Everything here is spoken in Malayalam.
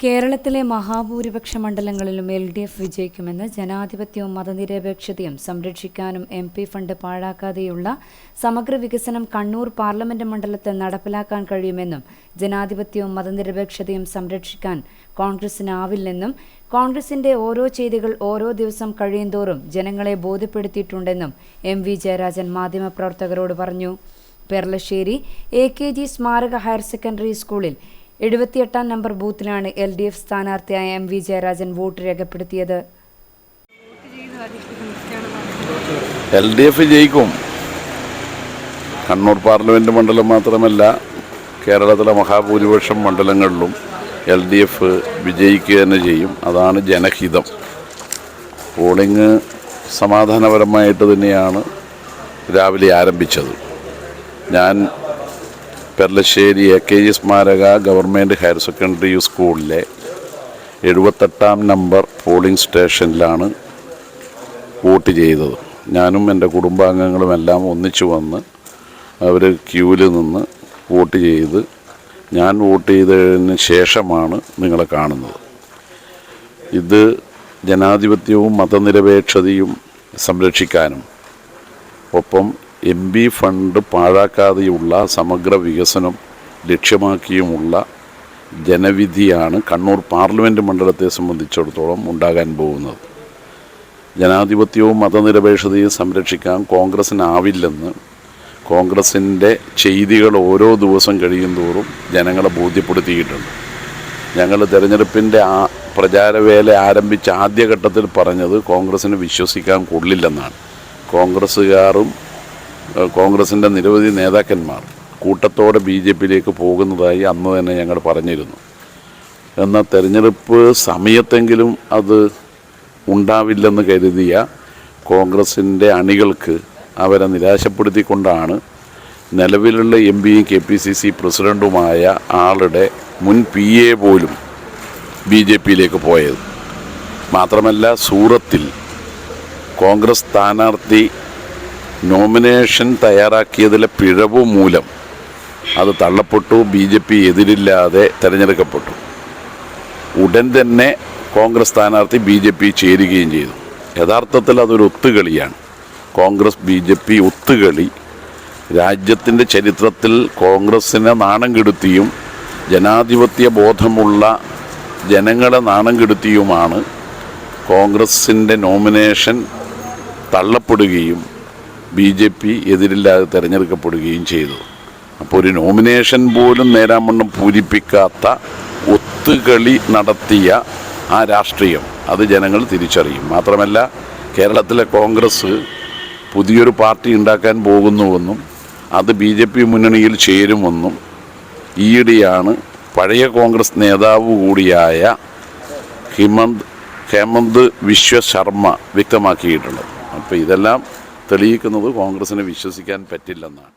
കേരളത്തിലെ മഹാഭൂരിപക്ഷ മണ്ഡലങ്ങളിലും എൽ ഡി എഫ് വിജയിക്കുമെന്ന് ജനാധിപത്യവും മതനിരപേക്ഷതയും സംരക്ഷിക്കാനും എം പി ഫണ്ട് പാഴാക്കാതെയുള്ള സമഗ്ര വികസനം കണ്ണൂർ പാർലമെന്റ് മണ്ഡലത്തിൽ നടപ്പിലാക്കാൻ കഴിയുമെന്നും ജനാധിപത്യവും മതനിരപേക്ഷതയും സംരക്ഷിക്കാൻ കോൺഗ്രസിനാവില്ലെന്നും കോൺഗ്രസിന്റെ ഓരോ ചെയ്തികൾ ഓരോ ദിവസം കഴിയുന്തോറും ജനങ്ങളെ ബോധ്യപ്പെടുത്തിയിട്ടുണ്ടെന്നും എം വി ജയരാജൻ മാധ്യമപ്രവർത്തകരോട് പറഞ്ഞു. പെർലശ്ശേരി എ കെ ജി സ്മാരക ഹയർ സെക്കൻഡറി സ്കൂളിൽ എഴുപത്തിയെട്ടാം നമ്പർ ബൂത്തിലാണ് എൽ ഡി എഫ് സ്ഥാനാർത്ഥിയായ എം വി ജയരാജൻ വോട്ട് രേഖപ്പെടുത്തിയത്. എൽ ഡി എഫ് ജയിക്കും. കണ്ണൂർ പാർലമെന്റ് മണ്ഡലം മാത്രമല്ല കേരളത്തിലെ മഹാഭൂരിപക്ഷം മണ്ഡലങ്ങളിലും എൽ ഡി എഫ് വിജയിക്കുക തന്നെ ചെയ്യും. അതാണ് ജനഹിതം. പോളിംഗ് സമാധാനപരമായിട്ട് തന്നെയാണ് രാവിലെ ആരംഭിച്ചത്. ഞാൻ പെർലശ്ശേരി എ കെ ജി സ്മാരക ഗവൺമെന്റ് ഹയർ സെക്കൻഡറി സ്കൂളിലെ എഴുപത്തെട്ടാം നമ്പർ പോളിംഗ് സ്റ്റേഷനിലാണ് വോട്ട് ചെയ്തത്. ഞാനും എന്റെ കുടുംബാംഗങ്ങളും എല്ലാം ഒന്നിച്ചു വന്ന് അവർ ക്യൂവിൽ നിന്ന് വോട്ട് ചെയ്ത് ഞാൻ വോട്ട് ചെയ്തതിന് ശേഷമാണ് നിങ്ങളെ കാണുന്നത്. ഇത് ജനാധിപത്യവും മതനിരപേക്ഷതയും സംരക്ഷിക്കാനും ഒപ്പം എം ബി ഫണ്ട് പാഴാക്കാതെയുള്ള സമഗ്ര വികസനം ലക്ഷ്യമാക്കിയുമുള്ള ജനവിധിയാണ് കണ്ണൂർ പാർലമെന്റ് മണ്ഡലത്തെ സംബന്ധിച്ചിടത്തോളം ഉണ്ടാകാൻ പോകുന്നത്. ജനാധിപത്യവും മതനിരപേക്ഷതയും സംരക്ഷിക്കാൻ കോൺഗ്രസ്സിനാവില്ലെന്ന് കോൺഗ്രസിന്റെ ചെയ്തികൾ ഓരോ ദിവസം കഴിയും തോറും ജനങ്ങളെ ബോധ്യപ്പെടുത്തിയിട്ടുണ്ട്. ഞങ്ങൾ തിരഞ്ഞെടുപ്പിന്റെ ആ പ്രചാരവേല ആരംഭിച്ച ആദ്യഘട്ടത്തിൽ പറഞ്ഞത് കോൺഗ്രസ്സിന് വിശ്വസിക്കാൻ കൊള്ളില്ലെന്നാണ്. കോൺഗ്രസ്സുകാരും കോൺഗ്രസിന്റെ നിരവധി നേതാക്കന്മാർ കൂട്ടത്തോടെ ബി ജെ പിയിലേക്ക് പോകുന്നതായി അന്ന് തന്നെ ഞങ്ങൾ പറഞ്ഞിരുന്നു. എന്നാൽ തെരഞ്ഞെടുപ്പ് സമയത്തെങ്കിലും അത് ഉണ്ടാവില്ലെന്ന് കരുതിയ കോൺഗ്രസിന്റെ അണികൾക്ക് അവരെ നിരാശപ്പെടുത്തിക്കൊണ്ടാണ് നിലവിലുള്ള എം പിയും കെ പി സി സി പ്രസിഡന്റുമായ ആളുടെ മുൻ പി എ പോലും ബി ജെ പിയിലേക്ക് പോയത്. മാത്രമല്ല സൂറത്തിൽ കോൺഗ്രസ് സ്ഥാനാർത്ഥി നോമിനേഷൻ തയ്യാറാക്കിയതിലെ പിഴവ് മൂലം അത് തള്ളപ്പെട്ടു ബി ജെ പി എതിരില്ലാതെ തിരഞ്ഞെടുക്കപ്പെട്ടു. ഉടൻ തന്നെ കോൺഗ്രസ് സ്ഥാനാർത്ഥി ബി ജെ പി ചേരുകയും ചെയ്തു. യഥാർത്ഥത്തിൽ അതൊരു ഒത്തുകളിയാണ്. കോൺഗ്രസ് ബി ജെ പി ഒത്തുകളി രാജ്യത്തിന്റെ ചരിത്രത്തിൽ കോൺഗ്രസ്സിനെ നാണം കെടുത്തിയും ജനാധിപത്യ ബോധമുള്ള ജനങ്ങളെ നാണം കെടുത്തിയുമാണ് കോൺഗ്രസിന്റെ നോമിനേഷൻ തള്ളപ്പെടുകയും ബി ജെ പി എതിരില്ലാതെ തിരഞ്ഞെടുക്കപ്പെടുകയും ചെയ്തു. അപ്പോൾ ഒരു നോമിനേഷൻ പോലും നേരാമണ്ണം പൂരിപ്പിക്കാത്ത ഒത്തുകളി നടത്തിയ ആ രാഷ്ട്രീയം അത് ജനങ്ങൾ തിരിച്ചറിയും. മാത്രമല്ല കേരളത്തിലെ കോൺഗ്രസ് പുതിയൊരു പാർട്ടി ഉണ്ടാക്കാൻ പോകുന്നുവെന്നും അത് ബി ജെ പി മുന്നണിയിൽ ചേരുമെന്നും ഈയിടെയാണ് പഴയ കോൺഗ്രസ് നേതാവ് കൂടിയായ ഹിമന്ത് ഹേമന്ത് വിശ്വ ശർമ്മ വ്യക്തമാക്കിയിട്ടുള്ളത്. അപ്പോൾ ഇതെല്ലാം തെളിയിക്കുന്നത് കോൺഗ്രസിനെ വിശ്വസിക്കാൻ പറ്റില്ലെന്നാണ്.